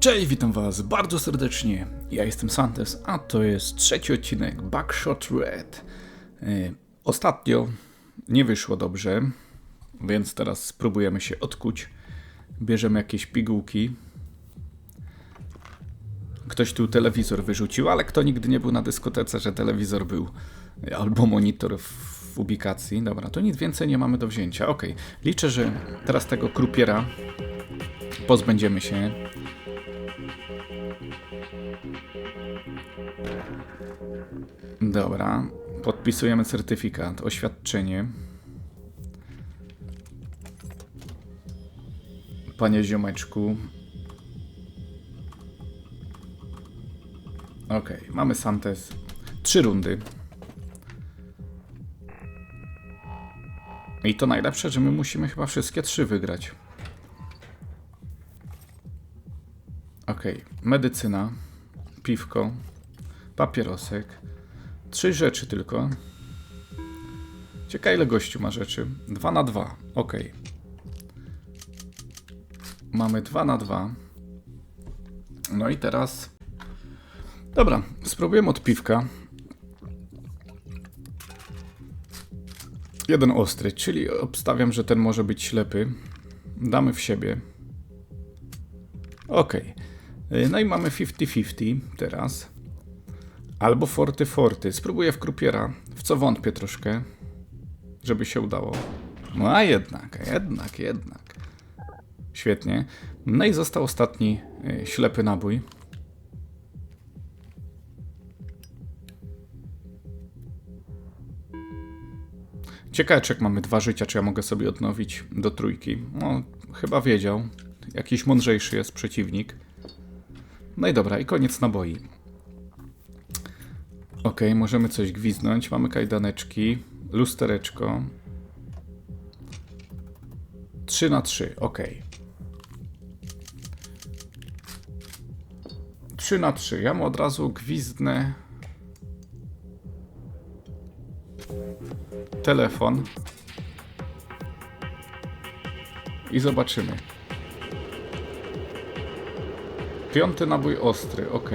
Cześć, witam was bardzo serdecznie. Ja jestem Santes, a to jest trzeci odcinek Backshot Red. Yy, Ostatnio nie wyszło dobrze, więc teraz spróbujemy się odkuć. Bierzemy jakieś pigułki. Ktoś tu telewizor wyrzucił, ale kto nigdy nie był na dyskotece, że telewizor był albo monitor w ubikacji. Dobra, to nic więcej nie mamy do wzięcia. Ok, liczę, że teraz tego krupiera pozbędziemy się. Dobra, podpisujemy certyfikat, oświadczenie. Panie ziomeczku. Okej, mamy Santes. Trzy rundy. I to najlepsze, że my musimy chyba wszystkie trzy wygrać. Okej, medycyna, piwko, papierosek. Trzy rzeczy tylko. Ciekawe ile gościu ma rzeczy. Dwa na dwa. Ok. Mamy dwa na dwa. No i teraz... Dobra, spróbujemy od piwka. Jeden ostry, czyli obstawiam, że ten może być ślepy. Damy w siebie. Ok. No i mamy 50-50 teraz. Albo Forty Forty. Spróbuję w krupiera, w co wątpię troszkę, żeby się udało. No a jednak, jednak, jednak. Świetnie. No i został ostatni y, ślepy nabój. Ciekawe, czy jak mamy dwa życia, czy ja mogę sobie odnowić do trójki. No, chyba wiedział. Jakiś mądrzejszy jest przeciwnik. No i dobra, i koniec naboi. Ok, możemy coś gwiznąć. Mamy kajdaneczki, lustereczko. 3 na 3, ok. 3 na 3. Ja mu od razu gwizdnę telefon i zobaczymy. Piąty nabój ostry, ok.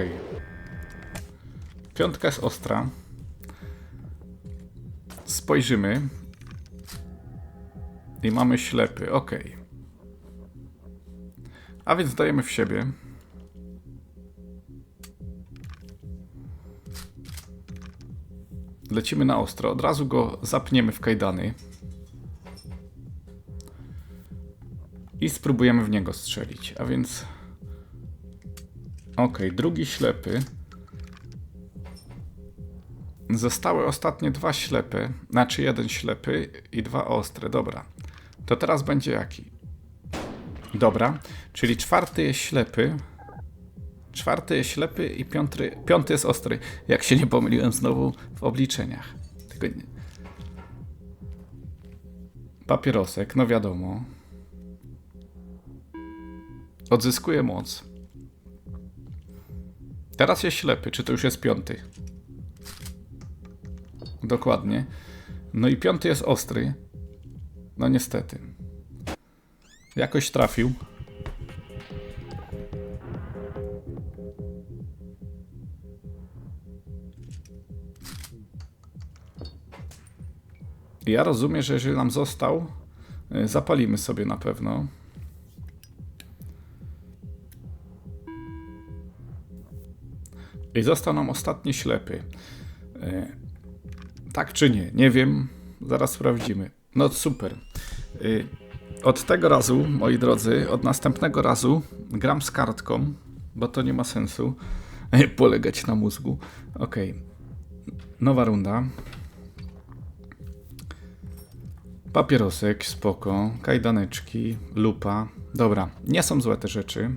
Piątka jest ostra. Spojrzymy. I mamy ślepy, ok. A więc dajemy w siebie. Lecimy na ostro. Od razu go zapniemy w kajdany. I spróbujemy w niego strzelić. A więc. Ok, drugi ślepy. Zostały ostatnie dwa ślepy, znaczy jeden ślepy i dwa ostre. Dobra. To teraz będzie jaki? Dobra, czyli czwarty jest ślepy. Czwarty jest ślepy i piąty, piąty jest ostry. Jak się nie pomyliłem znowu w obliczeniach. Tylko nie. Papierosek, no wiadomo. Odzyskuje moc. Teraz jest ślepy. Czy to już jest piąty? Dokładnie. No i piąty jest ostry. No niestety. Jakoś trafił. Ja rozumiem, że jeżeli nam został, y, zapalimy sobie na pewno. I został nam ostatni ślepy. Tak czy nie? Nie wiem. Zaraz sprawdzimy. No super. Y, od tego razu, moi drodzy, od następnego razu gram z kartką, bo to nie ma sensu polegać na mózgu. Ok. Nowa runda. Papierosek, spoko. Kajdaneczki, lupa. Dobra, nie są złe te rzeczy.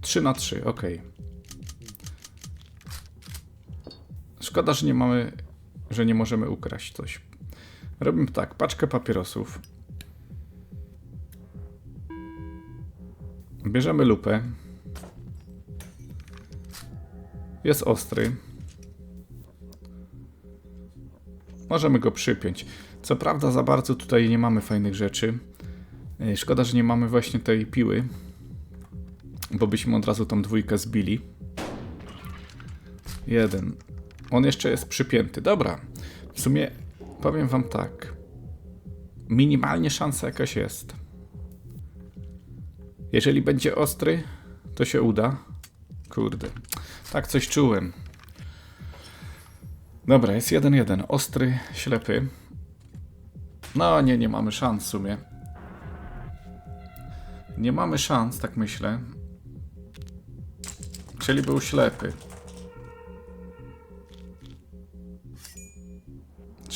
3 na 3, ok. Szkoda, że nie mamy, że nie możemy ukraść coś. Robimy tak, paczkę papierosów. Bierzemy lupę. Jest ostry. Możemy go przypiąć. Co prawda za bardzo tutaj nie mamy fajnych rzeczy. Szkoda, że nie mamy właśnie tej piły. bo byśmy od razu tą dwójkę zbili. Jeden. On jeszcze jest przypięty. Dobra. W sumie powiem wam tak. Minimalnie szansa jakaś jest. Jeżeli będzie ostry, to się uda. Kurde. Tak coś czułem. Dobra, jest jeden jeden. Ostry, ślepy. No nie, nie mamy szans w sumie. Nie mamy szans, tak myślę. Czyli był ślepy.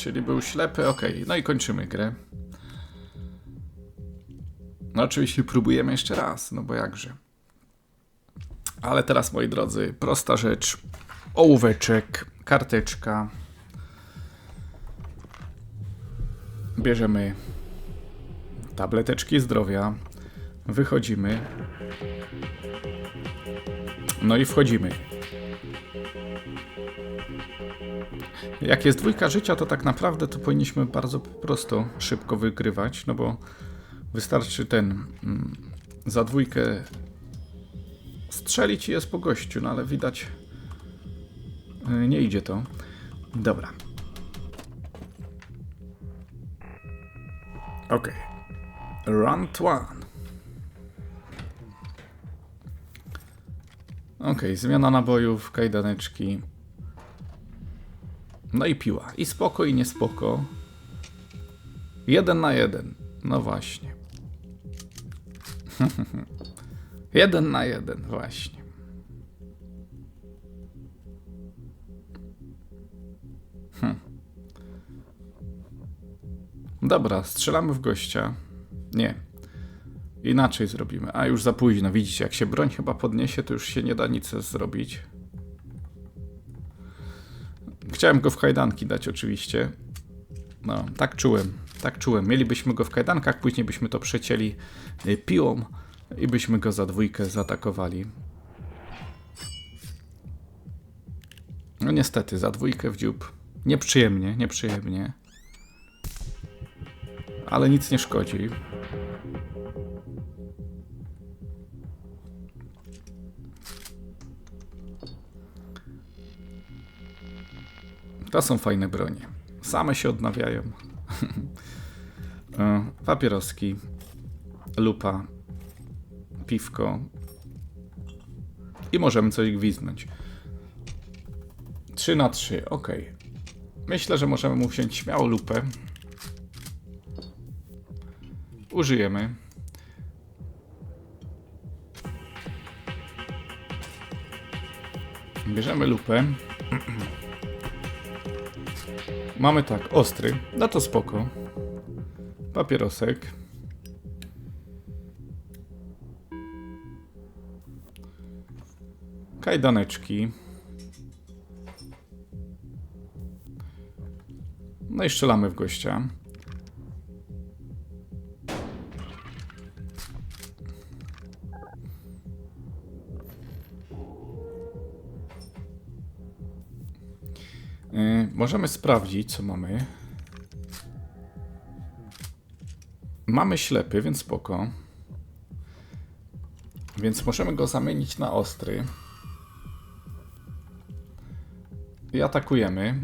Czyli był ślepy, ok. No i kończymy grę. No oczywiście próbujemy jeszcze raz, no bo jakże. Ale teraz, moi drodzy, prosta rzecz. Ołóweczek, karteczka. Bierzemy tableteczki zdrowia. Wychodzimy. No i wchodzimy. Jak jest dwójka życia, to tak naprawdę to powinniśmy bardzo prosto, szybko wygrywać, no bo wystarczy ten mm, za dwójkę strzelić i jest po gościu, no ale widać y, nie idzie to. Dobra. Ok. Round one. Ok, zmiana nabojów, kajdaneczki. No i piła. I spoko, i niespoko. Jeden na jeden. No właśnie. jeden na jeden, właśnie. Hm. Dobra, strzelamy w gościa. Nie. Inaczej zrobimy. A już za późno, widzicie, jak się broń chyba podniesie, to już się nie da nic zrobić. Chciałem go w kajdanki dać oczywiście. No, tak czułem, tak czułem. Mielibyśmy go w kajdankach, później byśmy to przecięli y, piłą i byśmy go za dwójkę zaatakowali. No niestety, za dwójkę w dziób. Nieprzyjemnie, nieprzyjemnie. Ale nic nie szkodzi. To są fajne bronie. Same się odnawiają. E, Papieroski, lupa, piwko i możemy coś gwiznąć. 3 na 3, ok. Myślę, że możemy mu wziąć śmiało lupę. Użyjemy. Bierzemy lupę. Mamy tak, ostry. No to spoko. Papierosek. Kajdaneczki. No i strzelamy w gościa. Możemy sprawdzić, co mamy. Mamy ślepy, więc spoko. Więc możemy go zamienić na ostry. I atakujemy.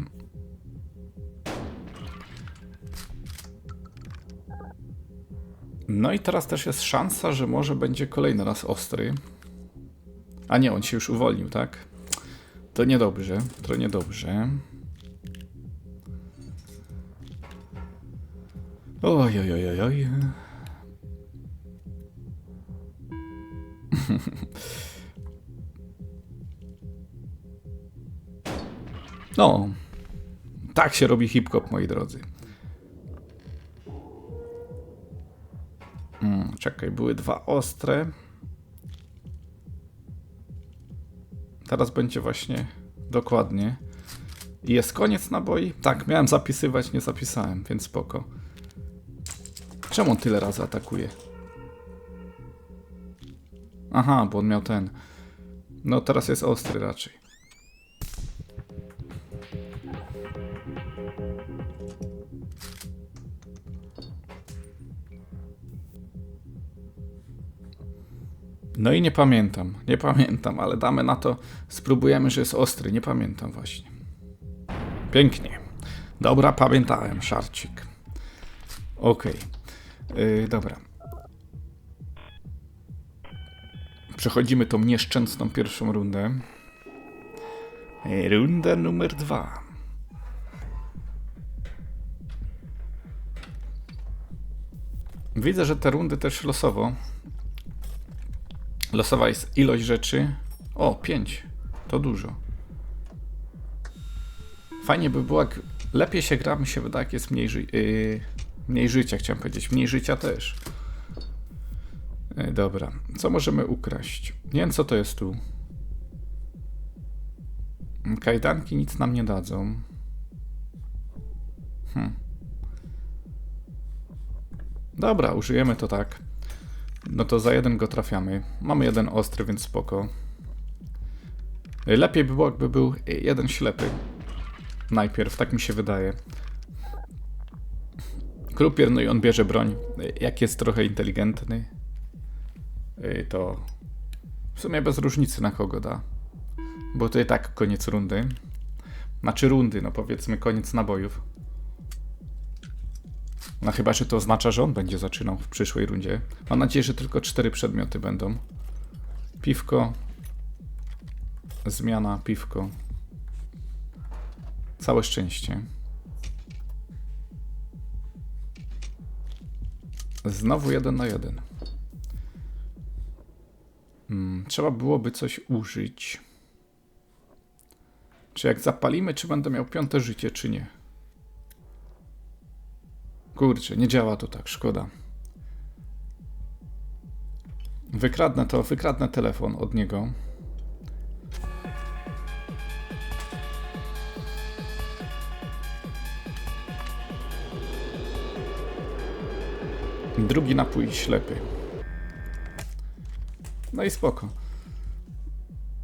No i teraz też jest szansa, że może będzie kolejny raz ostry. A nie, on się już uwolnił, tak? To niedobrze, to niedobrze. Oj, oj, oj, oj. No, tak się robi hip-hop, moi drodzy. Hmm, czekaj, były dwa ostre. Teraz będzie właśnie dokładnie. I jest koniec naboi? Tak, miałem zapisywać, nie zapisałem, więc spoko. Czemu on tyle razy atakuje? Aha, bo on miał ten. No teraz jest ostry raczej. No i nie pamiętam, nie pamiętam, ale damy na to, spróbujemy, że jest ostry, nie pamiętam właśnie. Pięknie. Dobra, pamiętałem, szarcik. Okej. Yy, dobra. Przechodzimy tą nieszczęsną pierwszą rundę. Runda numer dwa. Widzę, że te rundy też losowo. Losowa jest ilość rzeczy. O, 5. To dużo. Fajnie by było, jak lepiej się gra, mi się wydaje, jak jest mniej, yy, mniej życia, chciałem powiedzieć. Mniej życia też. Dobra, co możemy ukraść? Nie wiem, co to jest tu. Kajdanki nic nam nie dadzą. Hm. Dobra, użyjemy to tak. No to za jeden go trafiamy. Mamy jeden ostry, więc spoko. Lepiej by było, jakby był jeden ślepy. Najpierw, tak mi się wydaje. Krupier, no i on bierze broń. Jak jest trochę inteligentny, to w sumie bez różnicy na kogo da. Bo to i tak koniec rundy. Znaczy rundy, no powiedzmy koniec nabojów. No chyba, że to oznacza, że on będzie zaczynał w przyszłej rundzie. Mam nadzieję, że tylko cztery przedmioty będą. Piwko. Zmiana, piwko. Całe szczęście. Znowu jeden na jeden. Hmm, trzeba byłoby coś użyć. Czy jak zapalimy, czy będę miał piąte życie, czy nie? Kurczę, nie działa to tak, szkoda. Wykradnę to, wykradnę telefon od niego. Drugi napój ślepy. No i spoko.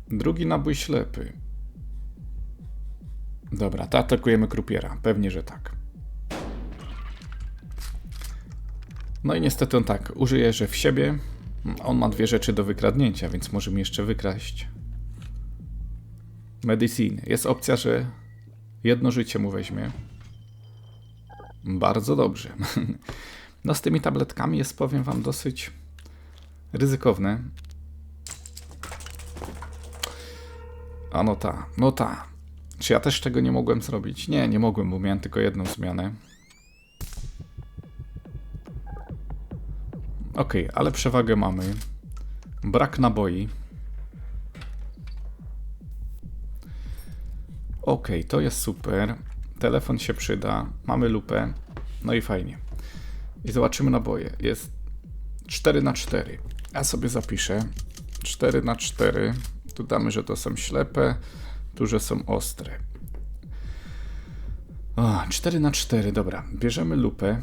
Drugi nabój ślepy. Dobra, to atakujemy krupiera. Pewnie, że tak. No i niestety on tak, użyje, że w siebie. On ma dwie rzeczy do wykradnięcia, więc może mi jeszcze wykraść. Medicine. Jest opcja, że jedno życie mu weźmie. Bardzo dobrze. No z tymi tabletkami jest, powiem wam, dosyć ryzykowne. A no ta, no ta. Czy ja też tego nie mogłem zrobić? Nie, nie mogłem, bo miałem tylko jedną zmianę. Ok, ale przewagę mamy. Brak naboi. Ok, to jest super. Telefon się przyda. Mamy lupę. No i fajnie. I zobaczymy naboje. Jest 4 na 4 Ja sobie zapiszę. 4 na 4 Tu damy, że to są ślepe. Tu, że są ostre. O, 4 na 4 dobra. Bierzemy lupę.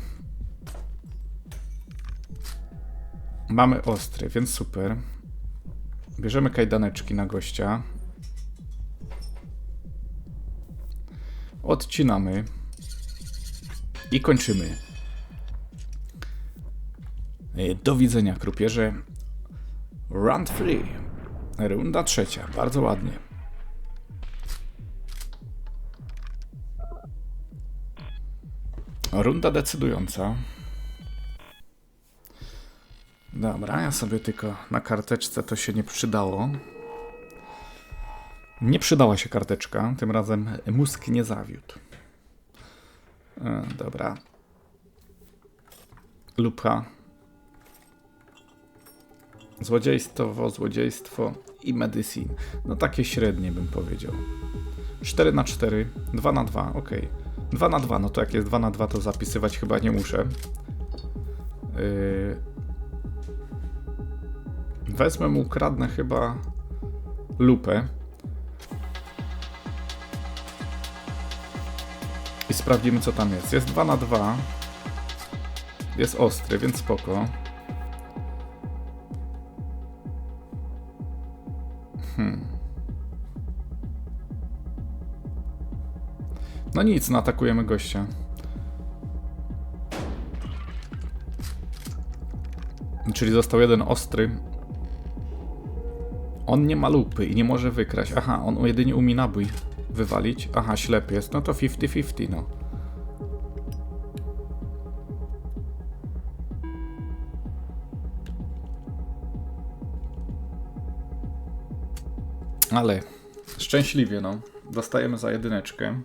Mamy ostry, więc super. Bierzemy kajdaneczki na gościa. Odcinamy. I kończymy. Do widzenia, krupierze. Round free. Runda trzecia. Bardzo ładnie. Runda decydująca. Dobra, ja sobie tylko na karteczce to się nie przydało. Nie przydała się karteczka, tym razem mózg nie zawiódł. E, dobra. Lupa. Złodziejstwo, złodziejstwo i medicine. No takie średnie bym powiedział. 4 na 4, 2 na 2, ok. 2 na 2, no to jak jest 2 na 2 to zapisywać chyba nie muszę. Yy, Wezmę mu, kradnę chyba lupę. I sprawdzimy co tam jest. Jest 2 na 2 Jest ostry, więc spoko. No nic, no atakujemy gościa. Czyli został jeden ostry On nie ma lupy i nie może wykraść. Aha, on jedynie umie nabój wywalić. Aha, ślepy jest. No to 50-50, no. Ale szczęśliwie, no. Dostajemy za jedyneczkę.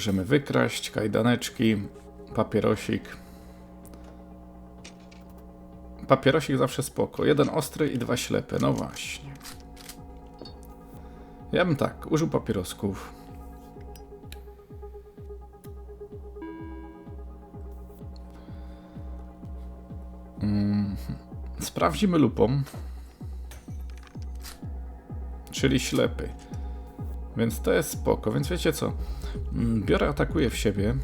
Możemy wykraść kajdaneczki, papierosik. Papierosik zawsze spoko. Jeden ostry i dwa ślepe. No właśnie. Ja bym tak, użył papierosków. Mm, Sprawdzimy lupą. Czyli ślepy. Więc to jest spoko. Więc wiecie co? Mm, Biorę, atakuję w siebie.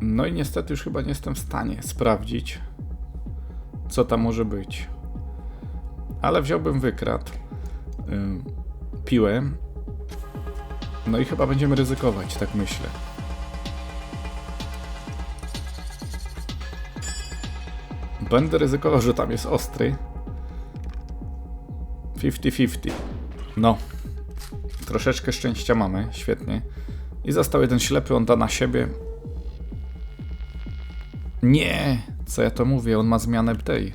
No i niestety już chyba nie jestem w stanie sprawdzić, co tam może być. Ale wziąłbym wykrat, ym, piłę. No i chyba będziemy ryzykować, tak myślę. Będę ryzykował, że tam jest ostry. 50-50. No. Troszeczkę szczęścia mamy, świetnie. I został jeden ślepy, on da na siebie. Nie! Co ja to mówię? On ma zmianę tej.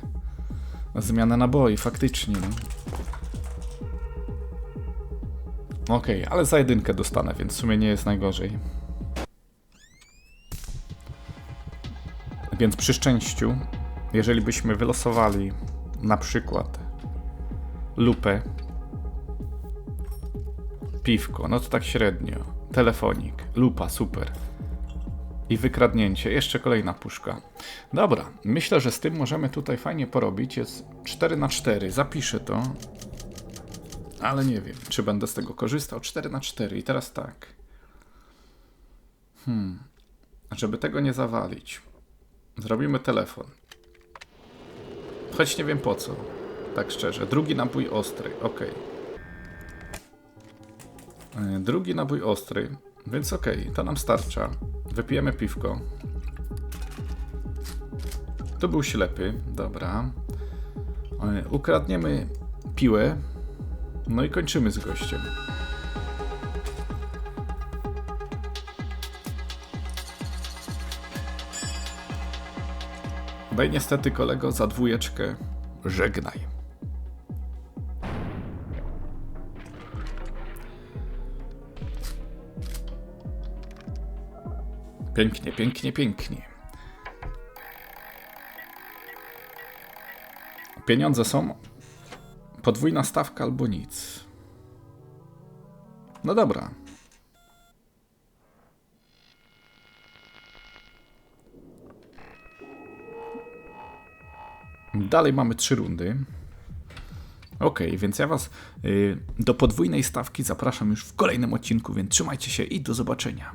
Zmianę naboi, faktycznie. No. Okej, ale za jedynkę dostanę, więc w sumie nie jest najgorzej. Więc przy szczęściu, jeżeli byśmy wylosowali na przykład lupę, piwko, no to tak średnio, telefonik, lupa, super. I wykradnięcie, jeszcze kolejna puszka. Dobra, myślę, że z tym możemy tutaj fajnie porobić. Jest 4 na 4 zapiszę to. Ale nie wiem, czy będę z tego korzystał. 4 na 4 i teraz tak. Hmm. Żeby tego nie zawalić, zrobimy telefon. Choć nie wiem po co. Tak szczerze. Drugi nabój ostry. Ok. Drugi nabój ostry. Więc ok, to nam starcza. Wypijemy piwko. Tu był ślepy. Dobra. E, Ukradniemy piłę. No i kończymy z gościem. No i niestety kolego za dwójeczkę żegnaj. Pięknie, pięknie, pięknie. Pieniądze są. Podwójna stawka albo nic. No dobra. Dalej mamy trzy rundy. Ok, więc ja Was y, do podwójnej stawki zapraszam już w kolejnym odcinku, więc trzymajcie się i do zobaczenia.